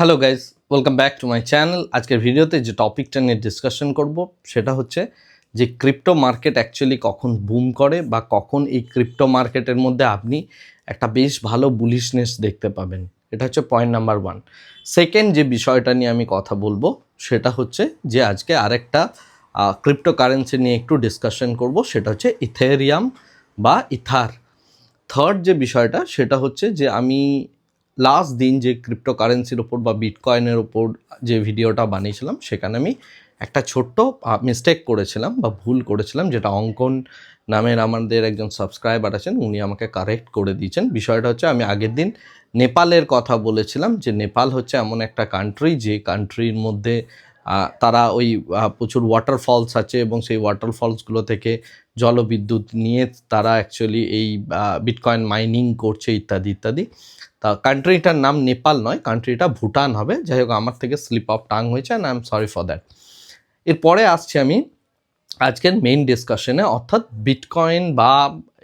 Hello guys welcome back to my channel আজকের ভিডিওতে যে টপিকটা নিয়ে ডিসকাশন করব, সেটা হচ্ছে যে ক্রিপ্টো মার্কেট অ্যাকচুয়ালি কখন বুম করে বা কখন এই ক্রিপ্টো মার্কেটের মধ্যে আপনি একটা বেশ ভালো বুলিশনেস দেখতে পাবেন। এটা হচ্ছে পয়েন্ট নাম্বার ওয়ান সেকেন্ড যে বিষয়টা নিয়ে আমি কথা বলব, সেটা হচ্ছে যে আজকে আরেকটা ক্রিপ্টো কারেন্সি নিয়ে একটু ডিসকাশন করব, সেটা হচ্ছে ইথেরিয়াম বা ইথার থার্ড যে বিষয়টা, সেটা হচ্ছে যে আমি লাস্ট দিন যে ক্রিপ্টোকারেন্সির ওপর বা বিটকয়েনের ওপর যে ভিডিওটা বানিয়েছিলাম, সেখানে আমি একটা ছোট্ট মিস্টেক করেছিলাম বা ভুল করেছিলাম, যেটা অঙ্কন নামের আমাদের একজন সাবস্ক্রাইবার আছেন, উনি আমাকে কারেক্ট করে দিয়েছেন। বিষয়টা হচ্ছে, আমি আগের দিন নেপালের কথা বলেছিলাম, যে নেপাল হচ্ছে এমন একটা কান্ট্রি যে কান্ট্রির মধ্যে তারা ওই প্রচুর ওয়াটারফলস আছে এবং সেই ওয়াটারফলসগুলো থেকে জলবিদ্যুৎ নিয়ে তারা অ্যাকচুয়ালি এই বিটকয়েন মাইনিং করছে, ইত্যাদি ইত্যাদি। তা কান্ট্রিটার নাম নেপাল নয় কান্ট্রিটা ভুটান হবে। যাই হোক, আমার থেকে স্লিপ অফ টাং হয়েছে and I am sorry for that এরপরে আসছি আমি আজকের মেইন ডিসকাশনে অর্থাৎ বিটকয়েন বা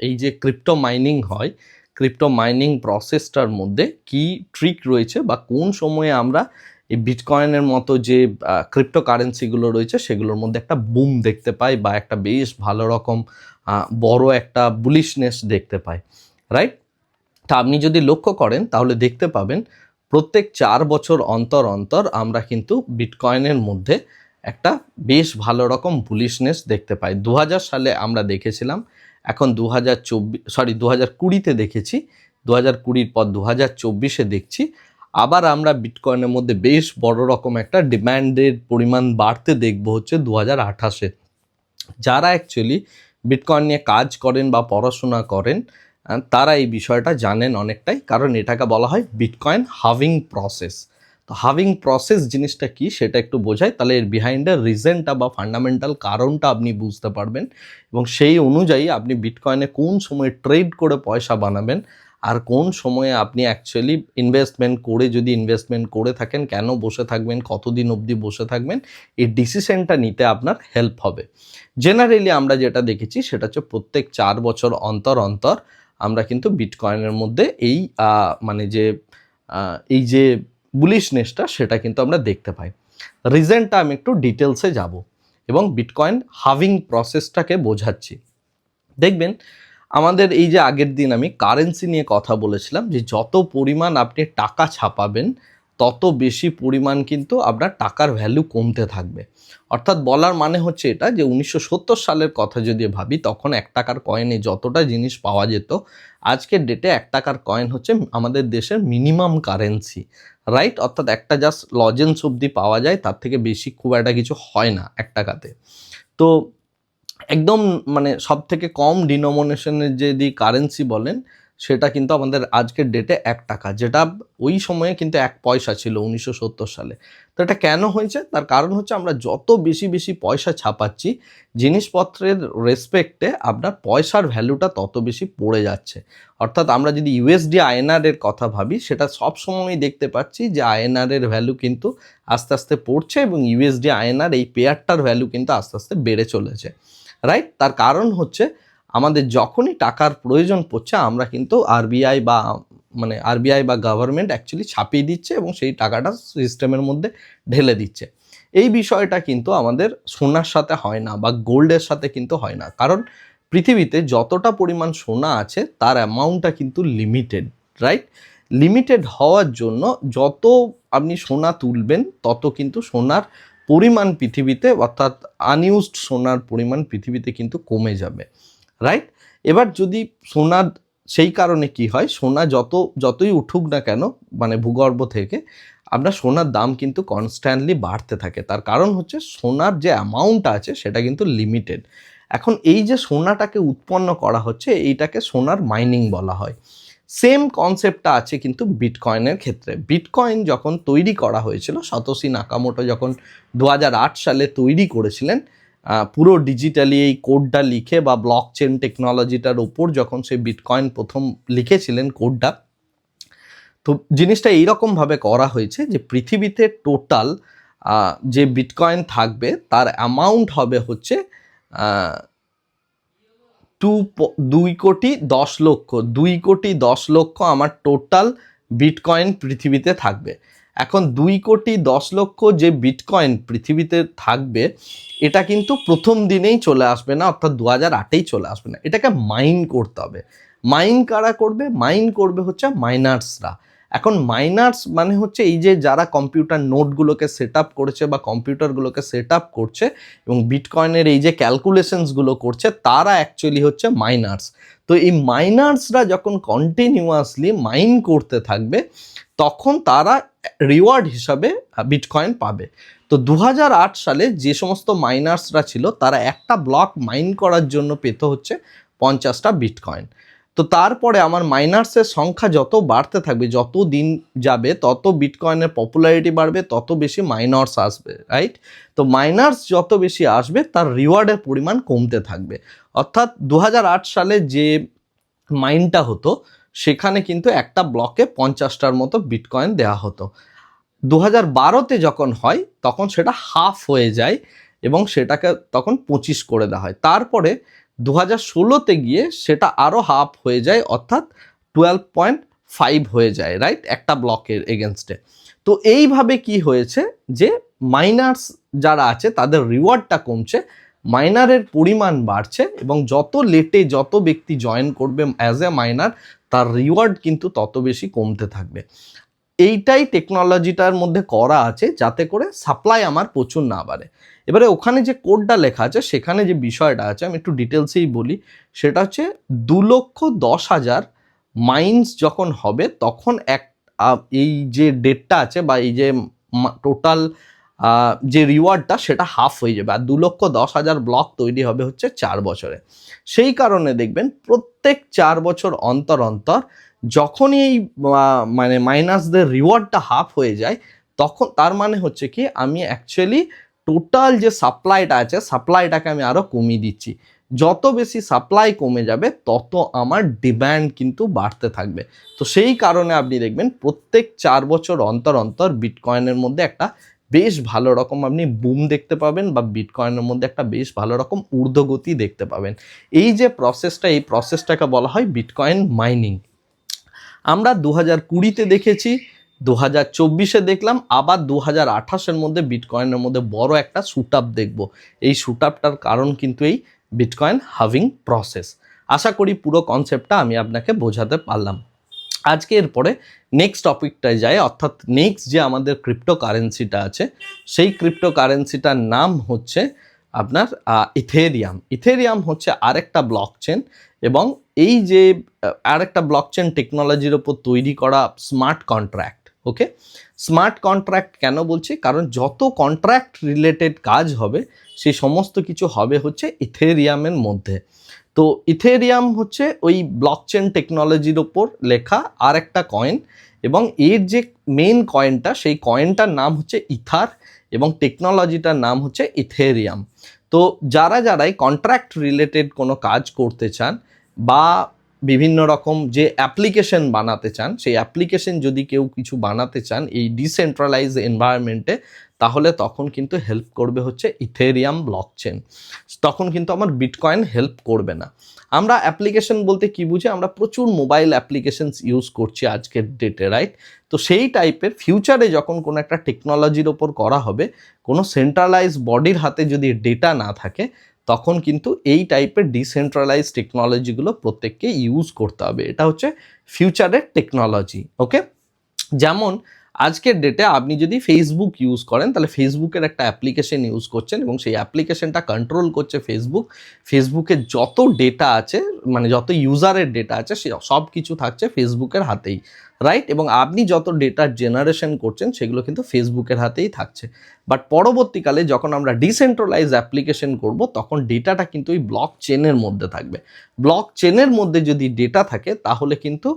এই যে ক্রিপ্টো মাইনিং হয় ক্রিপ্টো মাইনিং প্রসেসটার মধ্যে কি ট্রিক রয়েছে বা কোন সময়ে আমরা এই বিটকয়েনের মতো যে ক্রিপ্টো কারেন্সিগুলো রয়েছে, সেগুলোর মধ্যে একটা বুম দেখতে পাই বা একটা বেশ ভালো রকম বড় একটা বুলিশনেস দেখতে পাই। রাইট তা আপনি যদি লক্ষ্য করেন, তাহলে দেখতে পাবেন প্রত্যেক চার বছর অন্তর অন্তর আমরা কিন্তু বিটকয়েনের মধ্যে একটা বেশ ভালো রকম বুলিশনেস দেখতে পাই। দু হাজার সালে আমরা দেখেছিলাম, এখন দু হাজার চব্বিশ সরি দু হাজার কুড়িতে দেখেছি দু হাজার কুড়ির পর দু হাজার চব্বিশে দেখছি। আবার আমরা বিটকয়েনের মধ্যে বেশ বড় রকম একটা ডিম্যান্ডের পরিমাণ বাড়তে দেখব হচ্ছে দু হাজার আঠাশে। যারা অ্যাকচুয়ালি বিটকয়েন নিয়ে কাজ করেন বা পড়াশোনা করেন তারা এই বিষয়টা জানেন অনেকটাই, কারণ এটাকে বলা হয় বিটকয়েন হাভিং প্রসেস তো হাভিং প্রসেস জিনিসটা কি সেটা একটু বোঝায় তাহলে এর বিহাইন্ডের রিজনটা বা ফান্ডামেন্টাল কারণটা আপনি বুঝতে পারবেন এবং সেই অনুযায়ী আপনি বিটকয়েনে কোন সময় ট্রেড করে পয়সা বানাবেন আর কোন সময়ে আপনি অ্যাকচুয়ালি ইনভেস্টমেন্ট করে যদি ইনভেস্টমেন্ট করে থাকেন, কেন বসে থাকবেন, কতদিন অবধি বসে থাকবেন, এই ডিসিশনটা নিতে আপনার হেল্প হবে। জেনারেলি আমরা যেটা দেখেছি সেটা হচ্ছে প্রত্যেক চার বছর অন্তর অন্তর আমরা কিন্তু বিটকয়েনের মধ্যে এই মানে যে এই যে বুলিশনেসটা সেটা কিন্তু আমরা দেখতে পাই। রিজেন্টটা আমি একটু ডিটেলসে যাব এবং বিটকয়েন হাভিং প্রসেসটাকে বোঝাচ্ছি। দেখবেন, আমাদের এই যে আগের দিন আমি কারেন্সি নিয়ে কথা বলেছিলাম যে, যত পরিমাণ আপনি টাকা ছাপাবেন তত বেশি পরিমাণ কিন্তু আপনার টাকার ভ্যালু কমতে থাকবে। অর্থাৎ বলার মানে হচ্ছে এটা যে, উনিশশো সত্তর সালের কথা যদি ভাবি, তখন এক টাকার কয়েনে যতটা জিনিস পাওয়া যেত, আজকের ডেটে এক টাকার কয়েন হচ্ছে আমাদের দেশের মিনিমাম কারেন্সি রাইট অর্থাৎ একটা জাস্ট লজেন্স অবধি পাওয়া যায়, তার থেকে বেশি খুব একটা কিছু হয় না এক টাকাতে। তো একদম মানে সব থেকে কম ডিনোমিনেশনের যদি কারেন্সি বলেন সেটা কিন্তু আমাদের আজকের ডেটে এক টাকা, যেটা ওই সময়ে কিন্তু এক পয়সা ছিল উনিশশো সত্তর সালে। তো এটা কেন হয়েছে? তার কারণ হচ্ছে আমরা যত বেশি বেশি পয়সা ছাপাচ্ছি, জিনিসপত্রের রেসপেক্টে আপনার পয়সার ভ্যালুটা তত বেশি পড়ে যাচ্ছে। অর্থাৎ আমরা যদি ইউএসডি আইএনআর এর কথা ভাবি, সেটা সব সময়ই দেখতে পাচ্ছি যে আইএনআর এর ভ্যালু কিন্তু আস্তে আস্তে পড়ছে এবং ইউএসডি আয়নার এই পেয়ারটার ভ্যালু কিন্তু আস্তে আস্তে বেড়ে চলেছে। রাইট তার কারণ হচ্ছে আমাদের যখনই টাকার প্রয়োজন পড়ছে, আমরা কিন্তু আরবিআই বা মানে আরবিআই বা গভর্নমেন্ট অ্যাকচুয়ালি ছাপিয়ে দিচ্ছে এবং সেই টাকাটা সিস্টেমের মধ্যে ঢেলে দিচ্ছে। এই বিষয়টা কিন্তু আমাদের সোনার সাথে হয় না বা গোল্ডের সাথে কিন্তু হয় না। কারণ পৃথিবীতে যতটা পরিমাণ সোনা আছে, তার অ্যামাউন্টটা কিন্তু লিমিটেড রাইট লিমিটেড হওয়ার জন্য যত আপনি সোনা তুলবেন, তত কিন্তু সোনার পরিমাণ পৃথিবীতে, অর্থাৎ আনইউজড সোনার পরিমাণ পৃথিবীতে কিন্তু কমে যাবে। রাইট এবার যদি সোনা সেই কারণে কি হয়, সোনা যত, যতই উঠুক না কেন মানে ভূগর্ভ থেকে আপনার সোনার দাম কিন্তু কনস্ট্যান্টলি বাড়তে থাকে। তার কারণ হচ্ছে সোনার যে অ্যামাউন্ট আছে, সেটা কিন্তু লিমিটেড এখন এই যে সোনাটাকে উৎপন্ন করা হচ্ছে, এইটাকে সোনার মাইনিং বলা হয়। সেম কনসেপ্টটা আছে কিন্তু বিটকয়েনের ক্ষেত্রে। বিটকয়েন যখন তৈরি করা হয়েছিল, সতোশি নাকামোটো যখন দু হাজার আট সালে তৈরি করেছিলেন পুরো ডিজিটালি এই কোডটা লিখে বা ব্লক চেন টেকনোলজিটার ওপর যখন সে বিটকয়েন প্রথম লিখেছিলেন কোডটা তো জিনিসটা এইরকমভাবে করা হয়েছে যে পৃথিবীতে টোটাল যে বিটকয়েন থাকবে তার অ্যামাউন্ট হবে হচ্ছে টু দুই কোটি দশ লক্ষ। দুই কোটি দশ লক্ষ আমার টোটাল বিটকয়েন পৃথিবীতে থাকবে। এখন দুই কোটি দশ লক্ষ যে বিটকয়েন পৃথিবীতে থাকবে, এটা কিন্তু প্রথম দিনেই চলে আসবে না, অর্থাৎ দু হাজার আটেই চলে আসবে না। এটাকে মাইন করতে হবে। মাইন কারা করবে? মাইন করবে হচ্ছে মাইনার্সরা এখন মাইনার্স মানে হচ্ছে এই যে যারা কম্পিউটার নোটগুলোকে সেট আপ করেছে বা কম্পিউটারগুলোকে সেট আপ করছে এবং বিটকয়েনের এই যে ক্যালকুলেশনসগুলো করছে, তারা অ্যাকচুয়ালি হচ্ছে মাইনার্স তো এই মাইনার্সরা যখন কন্টিনিউয়াসলি মাইন করতে থাকবে, তখন তারা রিওয়ার্ড হিসাবে বিটকয়েন পাবে। তো দু হাজার আট সালে যে সমস্ত মাইনার্সরা ছিল, তারা একটা ব্লক মাইন করার জন্য পেতে হচ্ছে পঞ্চাশটা বিটকয়েন তো তারপরে আমার মাইনার্সের সংখ্যা যত বাড়তে থাকবে, যত দিন যাবে, তত বিটকয়েনের পপুলারিটি বাড়বে, তত বেশি মাইনার্স আসবে রাইট তো মাইনার্স যত বেশি আসবে, তার রিওয়ার্ডের পরিমাণ কমতে থাকবে। অর্থাৎ দু হাজার আট সালে যে মাইনটা হতো, সেখানে কিন্তু একটা ব্লকে পঞ্চাশটার মতো বিটকয়েন দেওয়া হতো। দু হাজার বারোতে যখন হয়, তখন সেটা হাফ হয়ে যায় এবং সেটাকে তখন পঁচিশ করে দেওয়া হয়। তারপরে দু হাজার ষোলোতে গিয়ে সেটা আরও হাফ হয়ে যায়, অর্থাৎ টুয়েলভ পয়েন্ট ফাইভ হয়ে যায় রাইট একটা ব্লকের এগেনস্টে তো এইভাবে কি হয়েছে যে মাইনার্স যারা আছে, তাদের রিওয়ার্ডটা কমছে মাইনারের পরিমাণ বাড়ছে এবং যত লেটে যত ব্যক্তি জয়েন করবে অ্যাজ এ মাইনার তার রিওয়ার্ড কিন্তু তত বেশি কমতে থাকবে। এইটাই টেকনোলজিটার মধ্যে করা আছে যাতে করে সাপ্লাই আমার প্রচুর না বাড়ে। এবারে ওখানে যে কোডটা লেখা আছে, সেখানে যে বিষয়টা আছে, আমি একটু ডিটেলসেই বলি। সেটা হচ্ছে দু লক্ষ দশ হাজার মাইন্স যখন হবে, তখন এক এই যে ডেটটা আছে বা এই যে টোটাল যে রিওয়ার্ডটা, সেটা হাফ হয়ে যাবে। আর দু লক্ষ দশ হাজার ব্লক তৈরি হবে হচ্ছে চার বছরে। সেই কারণে দেখবেন প্রত্যেক চার বছর অন্তর অন্তর যখনই এই মানে মাইনাসদের রিওয়ার্ডটা হাফ হয়ে যায়, তখন তার মানে হচ্ছে কি, আমি অ্যাকচুয়ালি টোটাল যে সাপ্লাইটা আছে, সাপ্লাইটাকে আমি আরও কমিয়ে দিচ্ছি। যত বেশি সাপ্লাই কমে যাবে, তত আমার ডিম্যান্ড কিন্তু বাড়তে থাকবে। তো সেই কারণে আপনি দেখবেন, প্রত্যেক চার বছর অন্তর অন্তর বিটকয়েনের মধ্যে একটা বেশ ভালো রকম আপনি বুম দেখতে পাবেন বা বিটকয়েনের মধ্যে একটা বেশ ভালো রকম ঊর্ধ্বগতি দেখতে পাবেন। এই যে প্রসেসটা এই প্রসেসটাকে বলা হয় বিটকয়েন মাইনিং আমরা দু হাজার কুড়িতে দেখেছি দু হাজার চব্বিশে দেখলাম, আবার দু হাজার আঠাশের মধ্যে বিটকয়েনের মধ্যে বড় একটা শুট আপ দেখব। এই শুট আপটার কারণ কিন্তু এই বিটকয়েন হাভিং প্রসেস। আশা করি পুরো কনসেপ্টটা আমি আপনাকে বোঝাতে পারলাম। আজকে এরপরে নেক্সট টপিকটায় যায় অর্থাৎ নেক্সট যে আমাদের ক্রিপ্টো কারেন্সিটা আছে, সেই ক্রিপ্টো কারেন্সিটার নাম হচ্ছে আপনার ইথেরিয়াম। ইথেরিয়াম হচ্ছে আরেকটা ব্লক চেন এবং এই যে আরেকটা ব্লক চেন টেকনোলজির ওপর তৈরি করা smart contract okay? Smart contract কেন বলছি? কারণ যত কন্ট্রাক্ট রিলেটেড কাজ হবে সেই সমস্ত কিছু হবে হচ্ছে ইথেরিয়ামের মধ্যে। তো ইথেরিয়াম হচ্ছে ওই ব্লকচেন টেকনোলজির ওপর লেখা আর একটা কয়েন এবং এর যে মেন কয়েনটা সেই কয়েনটার নাম হচ্ছে ইথার এবং টেকনোলজিটার নাম হচ্ছে ইথেরিয়াম। তো যারা যারাই কন্ট্রাক্ট রিলেটেড কোনো কাজ করতে চান বা বিভিন্ন রকম যে অ্যাপ্লিকেশন বানাতে চান, সেই অ্যাপ্লিকেশন যদি কেউ কিছু বানাতে চান এই ডিসেন্ট্রালাইজ এনভায়রনমেন্টে তাহলে তখন কিন্তু হেল্প করবে হচ্ছে ইথেরিয়াম ব্লকচেন তখন কিন্তু আমার বিটকয়েন হেল্প করবে না। আমরা অ্যাপ্লিকেশন বলতে কি বুঝি? আমরা প্রচুর মোবাইল অ্যাপ্লিকেশনস ইউজ করছি আজকের ডেটে রাইট তো সেই টাইপের ফিউচারে যখন কোনো একটা টেকনোলজির ওপর করা হবে, কোনো সেন্ট্রালাইজ বডির হাতে যদি ডেটা না থাকে তখন কিন্তু এই টাইপের ডিসেন্ট্রালাইজ টেকনোলজিগুলো প্রত্যেককে ইউজ করতে হবে। এটা হচ্ছে ফিউচারের টেকনোলজি ওকে যেমন আজকের ডেটে আপনি যদি ফেসবুক ইউজ করেন, তাহলে ফেসবুকের একটা অ্যাপ্লিকেশন ইউজ করছেন এবং সেই অ্যাপ্লিকেশনটা কন্ট্রোল করছে ফেসবুক ফেসবুকের যত ডেটা আছে মানে যত ইউজারের ডেটা আছে, সে সব কিছু থাকছে ফেসবুকের হাতেই রাইট এবং আপনি যত ডেটা জেনারেশন করছেন, সেগুলো কিন্তু ফেসবুকের হাতেই থাকছে। বাট পরবর্তীকালে যখন আমরা ডিসেন্ট্রালাইজ অ্যাপ্লিকেশন করব, তখন ডেটাটা কিন্তু ওই ব্লক চেনের মধ্যে থাকবে। ব্লক চেনের মধ্যে যদি ডেটা থাকে, তাহলে কিন্তু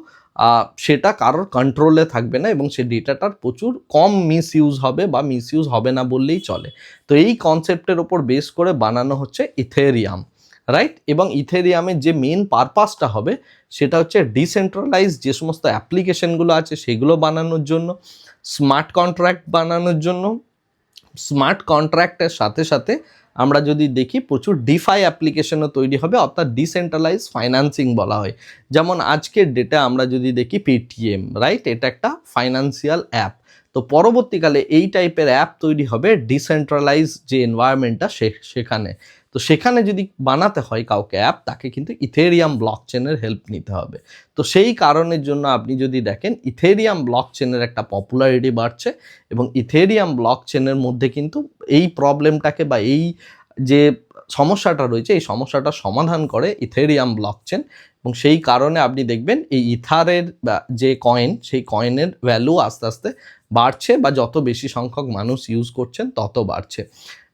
সেটা কারোর কন্ট্রোলে থাকবে না এবং সেই ডেটাটার প্রচুর কম মিস ইউজ হবে বা মিস ইউজ হবে না বললেই চলে। তো এই কনসেপ্টের ওপর বেস করে বানানো হচ্ছে ইথেরিয়াম রাইট এবং ইথেরিয়ামের যে মেন পারপাসটা হবে সেটা হচ্ছে ডিসেন্ট্রালাইজ যে সমস্ত অ্যাপ্লিকেশনগুলো আছে সেগুলো বানানোর জন্য স্মার্ট কন্ট্রাক্ট বানানোর জন্য স্মার্ট কন্ট্রাক্টের সাথে সাথে আমরা যদি দেখি প্রচুর ডিফাই অ্যাপ্লিকেশনও তৈরি হবে, অর্থাৎ ডিসেন্ট্রালাইজ ফাইন্যান্সিং বলা হয়। যেমন আজকের ডেটা আমরা যদি দেখি পেটিএম রাইট এটা একটা ফাইন্যান্সিয়াল অ্যাপ তো পরবর্তীকালে এই টাইপের অ্যাপ তৈরি হবে ডিসেন্ট্রালাইজ যে এনভায়রনমেন্টটা সেখানে। তো সেখানে যদি বানাতে হয় কাউকে অ্যাপ তাকে কিন্তু ইথেরিয়াম ব্লক চেনের হেল্প নিতে হবে। তো সেই কারণের জন্য আপনি যদি দেখেন ইথেরিয়াম ব্লক চেনের একটা পপুলারিটি বাড়ছে এবং ইথেরিয়াম ব্লক চেনের মধ্যে কিন্তু এই প্রবলেমটাকে বা এই যে সমস্যাটা রয়েছে, এই সমস্যাটা সমাধান করে ইথেরিয়াম ব্লক চেন এবং সেই কারণে আপনি দেখবেন এই ইথারের যে কয়েন সেই কয়েনের ভ্যালু আস্তে আস্তে বাড়ছে বা যত বেশি সংখ্যক মানুষ ইউজ করছেন তত বাড়ছে।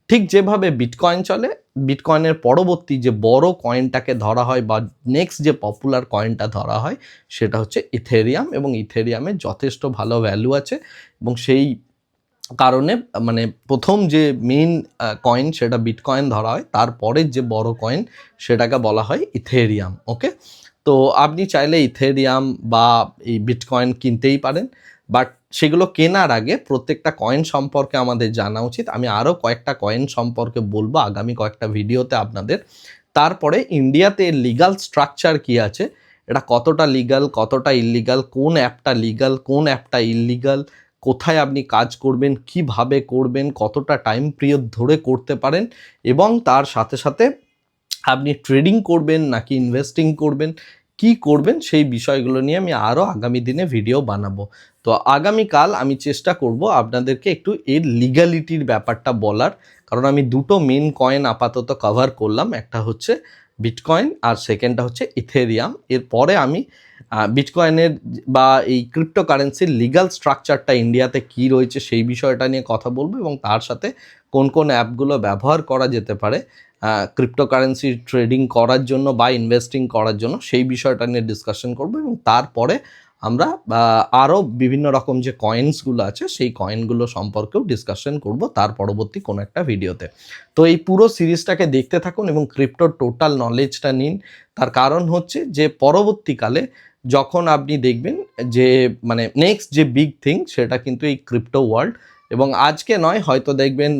ঠিক যেভাবে বিটকয়েন চলে বিটকয়েনের পরবর্তী যে বড় কয়েনটাকে ধরা হয় বা নেক্সট যে পপুলার কয়েনটা ধরা হয়, সেটা হচ্ছে ইথেরিয়াম এবং ইথেরিয়ামের যথেষ্ট ভালো ভ্যালু আছে এবং সেই কারণে মানে প্রথম যে মেইন কয়েন সেটা বিটকয়েন ধরা হয় তারপরের যে বড় কয়েন সেটাকে বলা হয় ইথেরিয়াম ওকে তো আপনি চাইলে ইথেরিয়াম বা এই বিটকয়েন কিনতেই পারেন বাট সেগুলো কেনার আগে প্রত্যেকটা কয়েন সম্পর্কে আমাদের জানা উচিত। আমি আরও কয়েকটা কয়েন সম্পর্কে বলব আগামী কয়েকটা ভিডিওতে আপনাদের। তারপরে ইন্ডিয়াতে লিগাল স্ট্রাকচার কি আছে? এটা কতটা লিগাল কতটা ইলিগাল কোন অ্যাপটা লিগাল কোন অ্যাপটা ইলিগাল কোথায় আপনি কাজ করবেন, কীভাবে করবেন, কতটা টাইম পিরিয়ড ধরে করতে পারেন এবং তার সাথে সাথে আপনি ট্রেডিং করবেন নাকি ইনভেস্টিং করবেন, কি করবেন সেই বিষয়গুলো নিয়ে আমি আরও আগামী দিনে ভিডিও বানাবো। তো আগামীকাল আমি চেষ্টা করব আপনাদেরকে একটু এর লিগালিটির ব্যাপারটা বলার, কারণ আমি দুটো মেন কয়েন আপাতত কভার করলাম, একটা হচ্ছে বিটকয়েন আর সেকেন্ডটা হচ্ছে ইথেরিয়াম এরপরে আমি বিটকয়েনের বা এই ক্রিপ্টোকারেন্সির লিগাল স্ট্রাকচারটা ইন্ডিয়াতে কি রয়েছে সেই বিষয়টা নিয়ে কথা বলব এবং তার সাথে কোন কোন অ্যাপগুলো ব্যবহার করা যেতে পারে ক্রিপ্টোকারেন্সি ট্রেডিং করার জন্য বা ইনভেস্টিং করার জন্য সেই বিষয়টা নিয়ে ডিসকাশন করব এবং তারপরে আমরা আরও বিভিন্ন রকম যে কয়েন্সগুলো আছে সেই কয়েনগুলো সম্পর্কেও ডিসকাশন করব তার পরবর্তী কোনো একটা ভিডিওতে। তো এই পুরো সিরিজটাকে দেখতে থাকুন এবং ক্রিপ্টোর টোটাল নলেজটা নিন। তার কারণ হচ্ছে যে পরবর্তীকালে যখন আপনি দেখবেন যে মানে নেক্সট যে বিগ থিং সেটা কিন্তু এই ক্রিপ্টো ওয়ার্ল্ড এবং আজকে নয়, হয়তো দেখবেন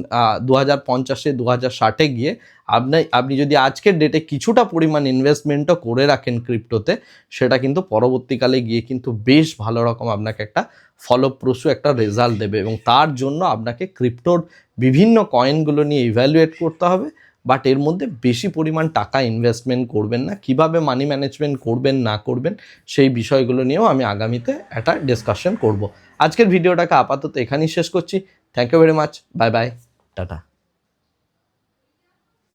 দু হাজার পঞ্চাশে দু হাজার ষাটে গিয়ে আপনি আপনি যদি আজকের ডেটে কিছুটা পরিমাণ ইনভেস্টমেন্টও করে রাখেন ক্রিপ্টোতে সেটা কিন্তু পরবর্তীকালে গিয়ে কিন্তু বেশ ভালো রকম আপনাকে একটা ফলপ্রসূ একটা রেজাল্ট দেবে এবং তার জন্য আপনাকে ক্রিপ্টোর বিভিন্ন কয়েনগুলো নিয়ে ইভ্যালুয়েট করতে হবে। বাট এর মধ্যে বেশি পরিমাণ টাকা ইনভেস্টমেন্ট করবেন না, কীভাবে মানি ম্যানেজমেন্ট করবেন, না করবেন, সেই বিষয়গুলো নিয়েও আমি আগামীতে একটা ডিসকাশন করব। আজকের ভিডিওটাকে আপাতত এখানেই শেষ করছি। Thank you very much bye bye tata.